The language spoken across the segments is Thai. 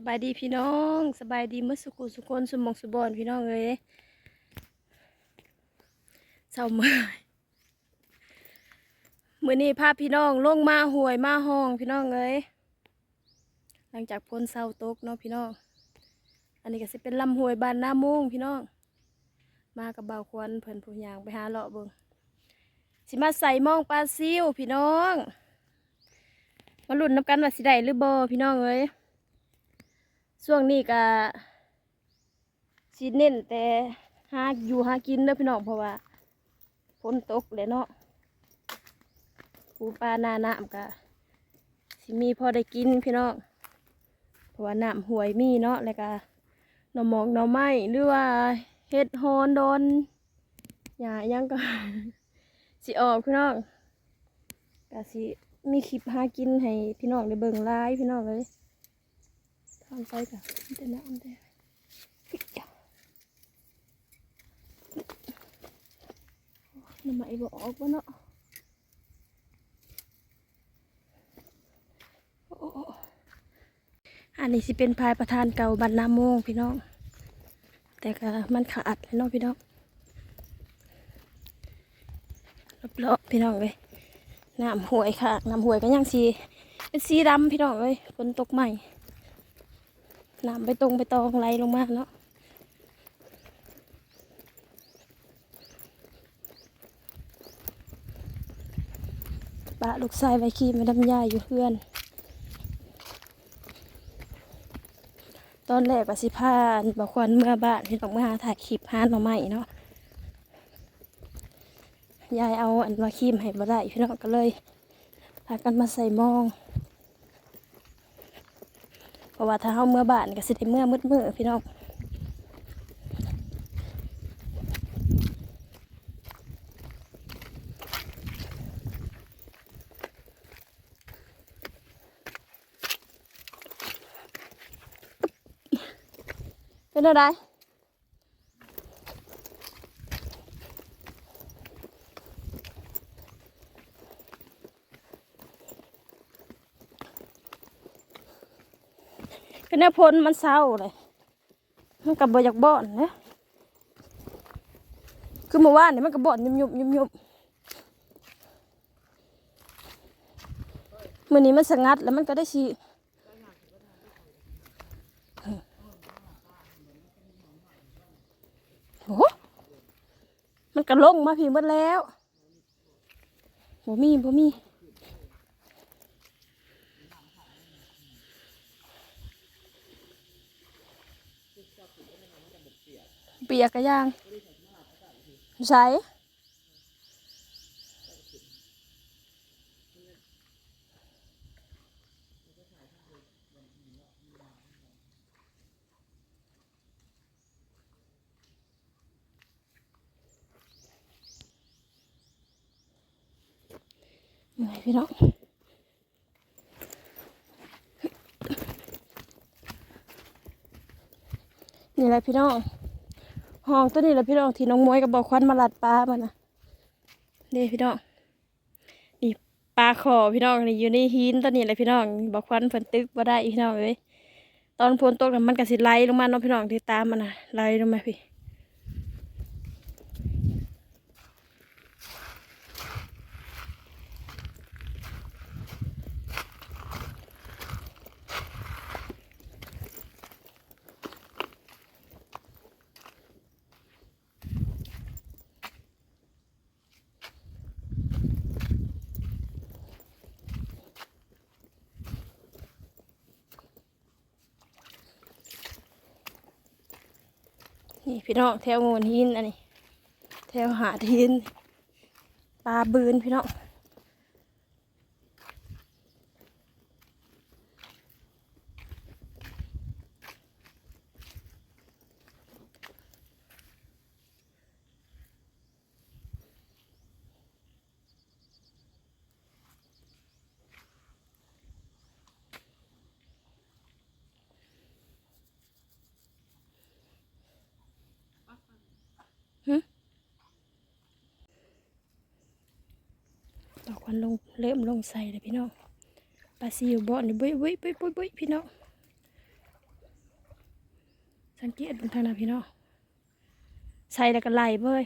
สบายดีพี่น้องสบายดีเมื่อสุกุสุคนสมองสุบอนพี่น้องเอ้ยเศร้าเมื่อยมื่อนี้พาพี่น้องลงมาห่วยมาห้องพี่น้องเอ้ยหลังจากพ้นเศร้าตกเนาะพี่น้อง อันนี้ก็สิเป็นลำห้วยบานหน้ามุ่งพี่น้อง มากับเบาควันเพิ่นผู้ยางไปหาเลาะเบิ่งสิมาใส่มองปลาซิวพี่น้อง มาลุ้นน้ำกันว่าสิได้หรือบ่พี่น้องเอ้ย ช่วงนี้ก็สิเน้นแต่หาอยู่หากินเด้อพี่น้องเพราะว่าฝนตกเลยเนาะปูปลาหนาน้ำก็สิมีพอได้กินพี่น้องเพราะว่าน้ำห่วยมีเนาะแล้วก็หน่อหมอกหน่อไม้หรือว่าเห็ดฮอนโดนหญ้ายังก็สิออกพี่น้องก็สิมีคลิปหากินให้พี่น้องได้เบิ่งหลายพี่น้องเลย ทางไปกับเดี๋ยวนะอันเดียวน้ำไหมบอกออกบ้านเหรออ๋ออันนี้สิเป็นพายประธานเก่าบันนาโมงพี่น้อง แต่ก็มันขาดเลยเนาะพี่น้องรอบๆพี่น้องเลยน้ำห่วยค่ะน้ำห่วยก็ยังสีเป็นสีดำพี่น้องเลยฝนตกใหม่ น้ำไปตรงไปตองไหลลงมาเนาะปะลูกชายไว้ขี้มาดำยาอยู่เพื่อน ตอนแรกว่าสิพาบอกควันเมื่อบ้านที่ต้องมาถ่ายคลิปหาหน่อไม้เนาะยายเอาอันมาคีมให้บ่ได้พี่น้องก็เลยพากันมาใส่มอง ราะว่าถ้าเฮาเมื่อบ้านก็สิได้เมื่อมืดมือพี่น้องเป็นอะไร นแนวพลมันเศร้าเลยมันกับบอยากบ่อนนะคือเมื่อวานเนี่ยมันกับ่อนยุบยุบยุบยุบมื่อนี้มันสงัดแล้วมันก็ได้ชีโอ้มันกระลงมาพี่หมดแล้วบ่มีบ่มี เปียกกระย่างใส่เหนื่อยพี่น้องนี่แหละพี่น้อง ห้องตัวนี้แหละพี่น้องที่น้องมวยกับบอกควันมาลัดปลามันนะนี่พี่น้องนี่ปลาขอพี่น้องนี่อยู่ในหินตัวนี้แหละพี่น้องบอกควันฝนตึกบ่ได้พี่น้องเอ้ยตอนฝนตกน่ะมันก็สิไหลลงมาเนาะพี่น้องที่ตามมันนะไหลลงมาพี่ นี่พี่น้องแถวโงนหินอันนี้แถวหาดหินปลาบืนพี่น้อง ดอกวันลงเริ่มลงใส่เลยพี่น้องปลาซิวบ่อนี่บุ้ยบุ้ยบุ้ยบุ้ยบุ้ยพี่น้องสังเกตบนทางนั้นพี่น้องใส่แล้วก็ไหลเบ้ย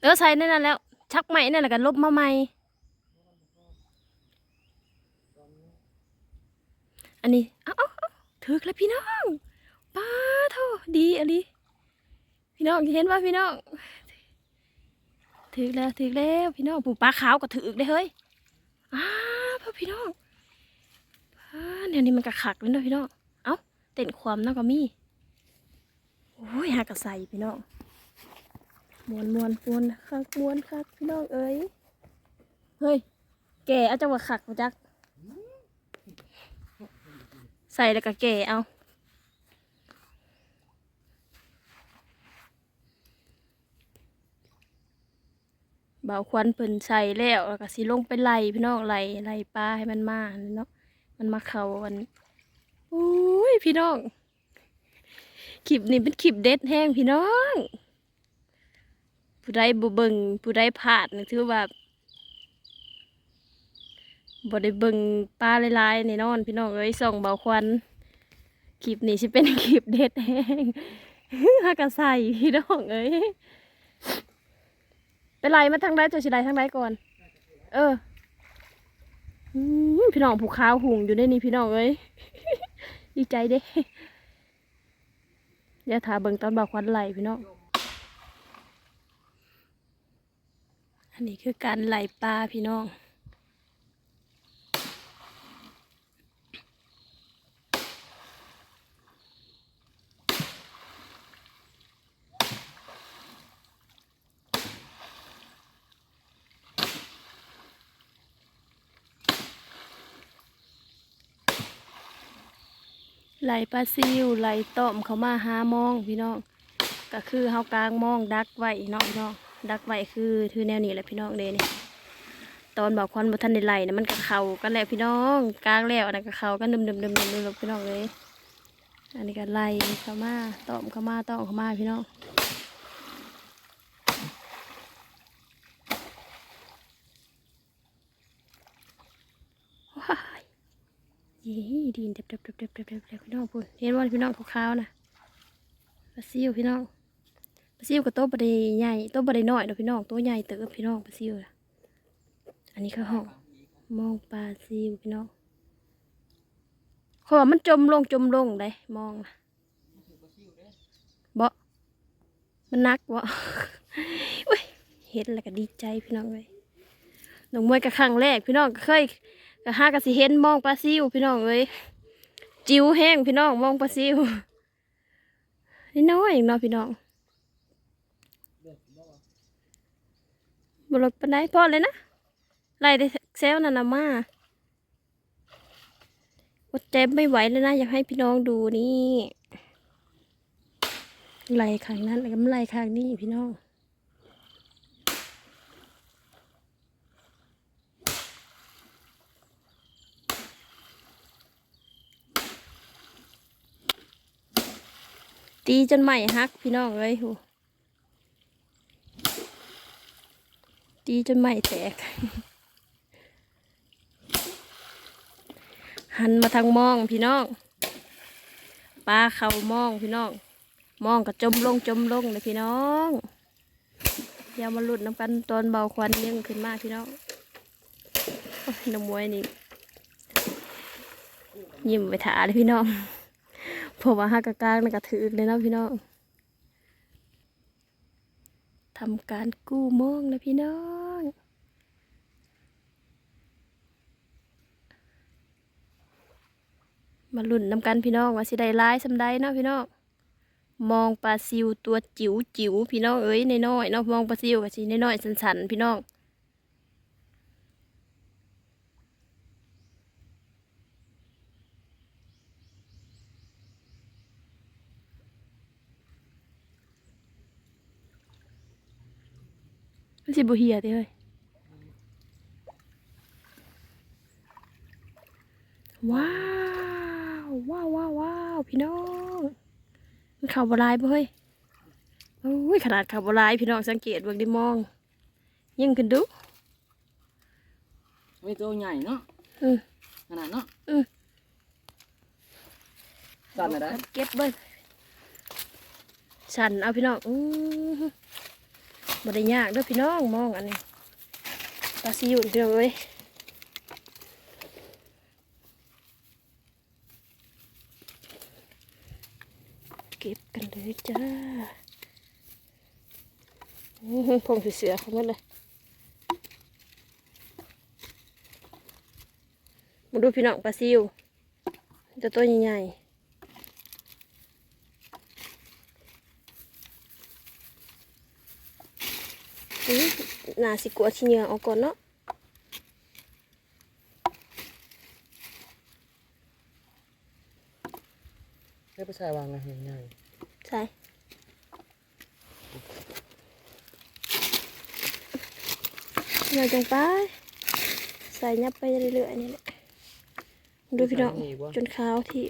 เออใส่นั่นนะแล้ว ชักใหม่นั่นแหละก็ลบมาใหม่ อันนี้เอ้าเอ้าเอ้าถึกแล้วพี่น้องป้าโทดีอันนี้พี่น้องเห็นว่าพี่น้องถึกแล้วถึกแล้วพี่น้องปูปลาขาวก็ถึกได้เฮ้ยอ้าพ่อพี่น้องป้าเนี่ยนี่มันกระขักเลยนะพี่น้องเอ้าเต้นความเนาะก็มีโอ้ยหากระใส่พี่น้องมวนมวนมวนคักมวนคักพี่น้องเอ้ยเฮ้ยแกเอาจังหวะขักมาจัก ใส่แล้วก็แก่เอาเบาควันเพิ่นใส่แล้วแล้วก็สิลงไปไล่พี่น้องไล่ไล่ปลาให้มันมาเนาะมันมาเขากันอุ้ยพี่น้องคลิปนี้เป็นคลิปเด็ดแห้งพี่น้อง ผู้ใดบ่เบิงผู้ใดพลาดนี่ถือว่า บ่ได้เบิ่งปลาลายๆแน่นอน พี่น้องเอ้ยส่องเบาควันคลิปนี้สิเป็นคลิปเด็ดแห้งฮากะใส่พี่น้องเอ้ยไปไล่มาทางใดตัวสิไล่ทางใดก่อน เออพี่น้องผูกขาวหุงอยู่ในนี้พี่น้องเอ้ยดีใจเด้เดี๋ยวถาเบิ่งตอนบอกควันไหลพี่น้องอันนี้คือการไหลปลาพี่น้อง ไหลปลาซิวไหลต้อมเขามาหามองพี่น้องก็คือเฮากลางมองดักไว้เนาะพี่น้องดักไว้คือคือแนวนี้แหละพี่น้องเด้นี่ตอนบอกควันบ่ทันในไหลนะมันก็เข่ากันแล้วพี่น้องกลางแล้วอันนั้นก็เข่ากันดึมดึมดึมดึมดึมพี่น้องเลยอันนี้ก็ไหลเข้ามาต้อมเข้ามาต้อมเข้ามาพี่น้องว้าย ยี่ดินเด็บเด็บเด็บเด็บเด็บเด็บเด็บพี่น้องพูดเห็นว่าพี่น้องขาวๆนะปลาซิวพี่น้องปลาซิวกับโต๊ะบไดใหญ่โต๊ะบไดน้อยเนาะพี่น้องโต๊ะใหญ่เติบพี่น้องปลาซิวน่ะอันนี้คือห้องมองปลาซิวพี่น้องเขาว่ามันจมลงจมลงเลยมองนะบ่มันนักบ่อุ้ยเห็นแล้วก็ดีใจพี่น้องเลยหนุ่มมวยกับครั้งแรกพี่น้องเคย ก็ห้าก็สิเห็นมองปลาซิวพี่น้องเลยจิ๋วแห้งพี่น้องมองปลาซิวนิดน้อยเองเนาะพี่น้องบรถปันไดพอเลยนะไล่ได้เซลนันนะมาอดใจไม่ไหวเลยนะ อยากให้พี่น้องดูนี่ไล่ข้างนั้นก็มาไล่ข้างนี้พี่น้อง ตีจนใหม่ฮักพี่น้องเลยโหตีจนไหม่แตก หันมาทางมองพี่น้องปลาเขามองพี่น้อง มองก็จมลงจมลงเลยพี่น้องเดี๋ยวมาหลุดน้ำกันตอนเบาควันยังขึ้นมากพี่น้องอน้ำมวยนี่ยิ้มไปถาเลยพี่น้อง ราะว่าห้ากะกลางนี่นกระถือเลยเนาะพี่น้องทำการกู้มองนะพี่น้องมาลุ่นนำกันพี่น้องว่าสิได้ร้ายสำได้เนาะพี่น้องมองปลาซิวตัวจิ๋วจิ๋วพี่น้องเอ้ยน้อยๆเนาะมองปลาซิวก็สิน้อยๆสันๆพี่น้อง มันสิบ่เหียเด้เฮ้ยว้าวว้าวว้าวว้าวพี่น้องมันเข่าบลายบ่เฮ้ยอุ้ยขนาดขับวลายพี่น้องสังเกตเบิ่งได้มอง ยิ่งขึ้นดูไม่ตัวใหญ่เนาะอืมขนาดเนาะอืมสั่นอะไรเก็บเบิ่งฉันเอาพี่น้องอื้อ บ่ได้ยากด้วยพี่น้องมองอันนี้ปลาซิวนี่พี่น้องเอ้ยเก็บกันเลยจ้าพงเสือๆเขาหมดเลยมาดูพี่น้องปลาซิวจะตัวใหญ่ๆ อืมน่าสิกลัวขี้เหงื่อออกก่อนเนาะให้ผู้ชายวางนะเห็นใหญ่ใช่เหงื่อจงไปใส่ยับไปเรื่อยๆนี่แหละดูพี่น้องจนขาวที่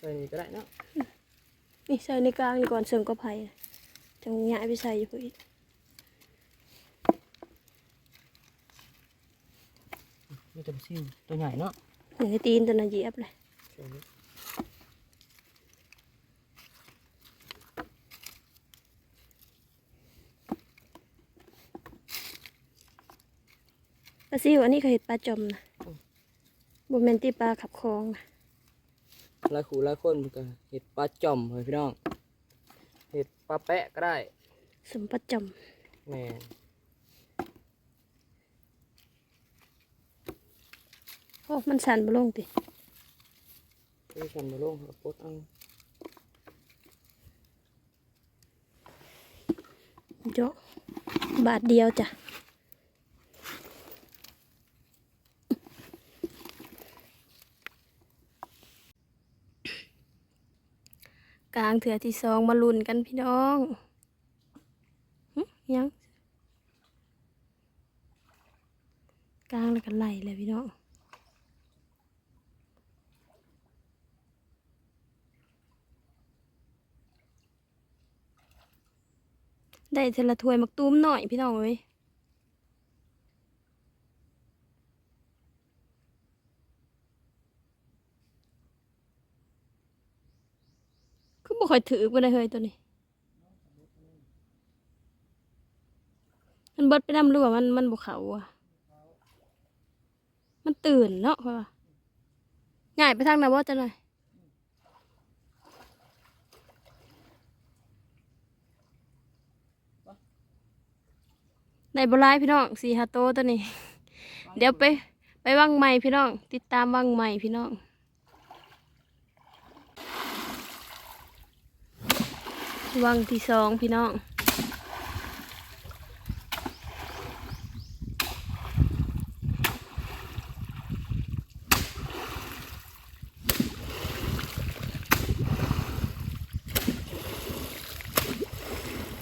ใส่นี่ก็ได้เนาะนี่ใส่ในกลางนี่ก่อนเสริมกระไผ่น่ะจังหยะไปใส่อยู่พวกอีก นี่จะซิ่วตัวใหญ่เนาะหนึ่งในตีนตัวน่ะเหยียบเลยใส่นี่ปลาซิวอันนี้ก็เห็ดปลาจอมนะบแมนตีปลาขับคลองนะหลายขู่หลายคนมันก็เห็ดปลาจ่อมเฮ้ยพี่น้อง เห็ดปลาแปะก็ได้ สมปลาจอม แม่น โอ้ มันสั่นมาลงติที่ฉันมาลงกับปดเอาเจาะบาทเดียวจ้ะกลางเถือที่สองมาลุ้นกันพี่น้องหึยังกลางแล้วกันไหลเลยพี่น้อง ได้เทละถ้วยมักตุ้มหน่อยพี่น้องเอ้ยคือบ่ค่อยถือบ่ได้เฮ้ยตัวนี้มันเบิดไปนำรู้ว่ามันมันบ่เขาอะมันตื่นเนาะเพราะว่าง่ายไปทางไหนบ่จังได๋ ได้บ่หลายพี่น้องสี่ฮาโตตัวนี้ เดี๋ยวไป ไปวังใหม่พี่น้อง ติดตามวังใหม่พี่น้องวังที่สองพี่น้อง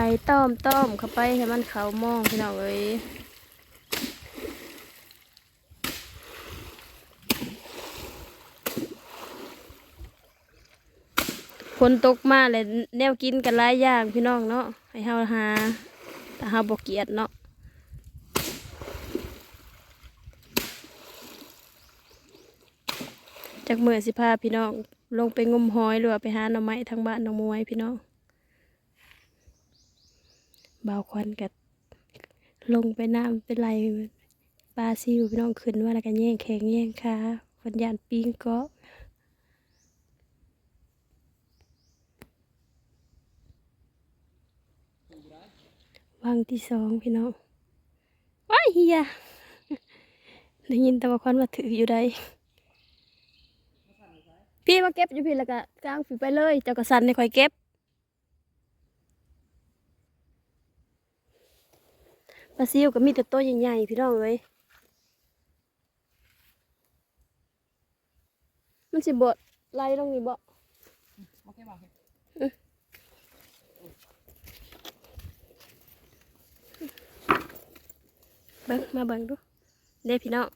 ไหลต้อมต้อมเข้าไปให้มันเขามองพี่น้องเอ้ยฝนตกมาเลยแนวกินกันหลายอย่างพี่น้องเนาะให้เฮาหาแต่เฮาบ่เกียดเนาะจากเมื่อสิพาพี่น้องลงไปงมหอยหรือไปหาหน่อไม้ทางบ้านน้องมวยพี่น้อง บ่าวควันกัลงไปน้ำเป็นไรปลาซิวพี่น้องขึ้นว่าแล้วกันแย่งแข็งแย่งขาฟันยานปิงเกาะวังที่สองพี่น้องว้ายเฮียได้ยินแต่ว่าควันมาถืออยู่ใดพี่มาเก็บอยู่พี่แล้วก็กลางฝีไปเลย เจ้ากระสันในคอยเก็บ ปลาซิวก็มีแต่ตัวใหญ่ๆพี่น้องเลยมันสิบดไล่ลงนี่บ่โอเคบ่เบิ่งมาเบิ่งดูเด้พี่น้อง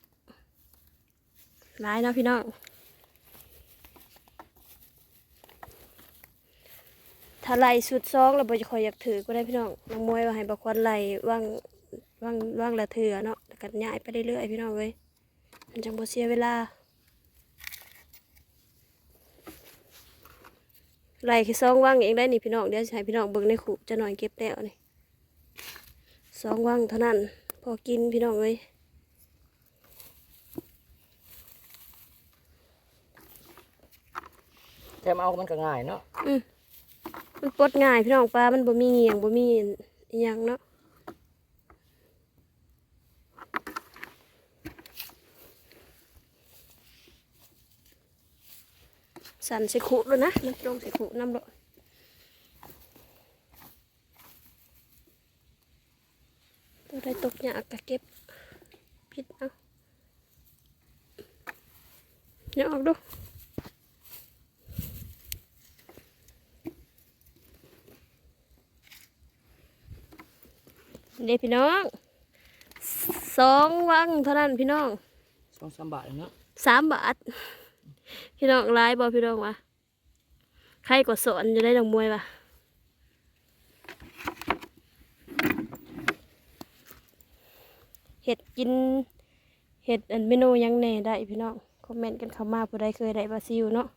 หลายเนาะพี่น้องถ้าไล่สุดซองแล้วบ่จะคอยอยากถือก็ได้พี่น้องน้องมวยว่าให้บักควันไล่ว่าง ว่างว่างละเถือเนาะแล้วก็ย้ายไปเรื่อยๆพี่น้องเอ้ยมันจังบ่เสียเวลาไล่แค่ซองว่างเองได้นี่พี่น้องเดี๋ยวสิให้พี่น้องเบิ่งในขู่จะหน่อยเก็บแล้วนี่ซองว่างเท่านั้น พอกินพี่น้องเอ้ยแถมเอามันก็ง่ายเนาะอืมมันปลดง่ายพี่น้องปลา มันบ่มีเงียงบ่มีอิหยังเนาะ สั่นใส่ขุแล้วนะมันลงใส่ขุน้ำเลยตัวใดตกยากก็เก็บพิษเอาเนี่ยออกดูเด้พี่น้องสองวังเท่านั้นพี่น้องสองสามบาทเองเนาะสามบาท พี่น้องร้ายบอพี่น้องวะใครกดสอนอยู่ได้ดอกมวยวะเห็ดกินเห็ดอันเมนูยังแหน่ได้พี่น้องคอมเมนต์กันเข้ามาผู้ใดเคยได้บราซิลเนาะ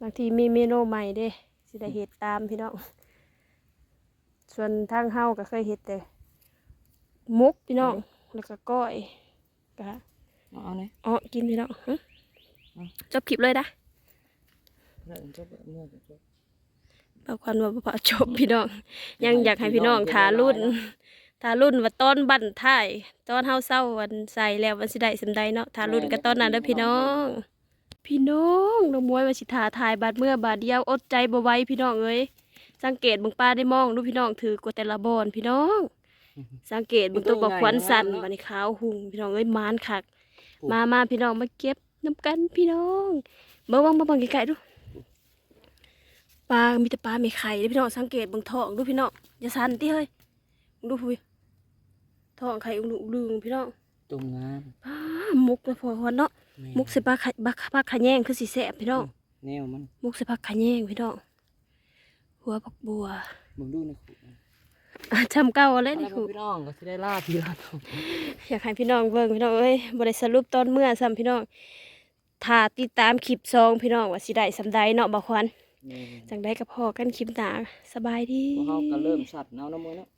บางทีมีเมนูใหม่เด้สิได้เห็ดตามพี่น้องส่วนทางเฮาก็เคยเห็ดแต่มุกพี่น้องแล้วก็ก้อยกะ เอาเอาไหนอ๋อกินพี่น้องหึเอาจบคลิปเลยนะเมื่อจบเมื่อจบบางคนว่าบ่จบพี่น้อง ยังอยากให้พี่น้องทารุ่นทารุ่นว่าต้นบั้นท้ายตอนเฮาเศร้าวันใส่แล้ววันสิได้สำใดเนาะทารุ่นก็ตอนนั้นเด้อพี่น้อง พี่น้องน้องมวยว่าสิทาทายบาดเมื่อบาดเดียวอดใจบ่ไหว้พี่น้องเอ้ยสังเกตเบิ่งป้าได้มองดูพี่น้องถือกว่าแต่ละบอนพี่น้อง สังเกตเบิ่งตัวบักควันสั่นบัดนี้ขาวหุ่งพี่น้องเอ้ยมานคัก มามาพี่น้องมาเก็บน้ำกันพี่น้องเบิ่งเบิ่งมาเบิ่งไกลๆดูปลา มีแต่ปลาไม่ไข่เด้อพี่น้องสังเกตเบิ่งท้องดูพี่น้องอย่าสั่นติเฮ้ยมึงดูพี่ท้องไข่อุ้งลุงพี่น้องตุ่มงามอ้ามุกนะพอคนเนาะแม่มุกใส่ปลาไข่ปลาปลาขะแยงคือสีแสบพี่น้องแนวมันมุกใส่ปลาขะแยงพี่น้องหัวผักบัวมึงดูในขู่นะอะ จำเก้าเลยอะไรนี่พคือพี่น้องก็สิได้ลาพี่ลาน้องอยากให้พี่น้องเบิ่งพี่น้องเอ้ยบ่ได้สรุปตอนเมื่อซ้ำพี่น้องถ้าติดตามคลิปซองพี่น้องว่าสิได้สำใดเนาะบ่ควันแม่จังได้กับพ่อกันคลิปหนาสบายดีพวกเขาก็เริ่มสัตว์เนาะน้ำมือเนาะ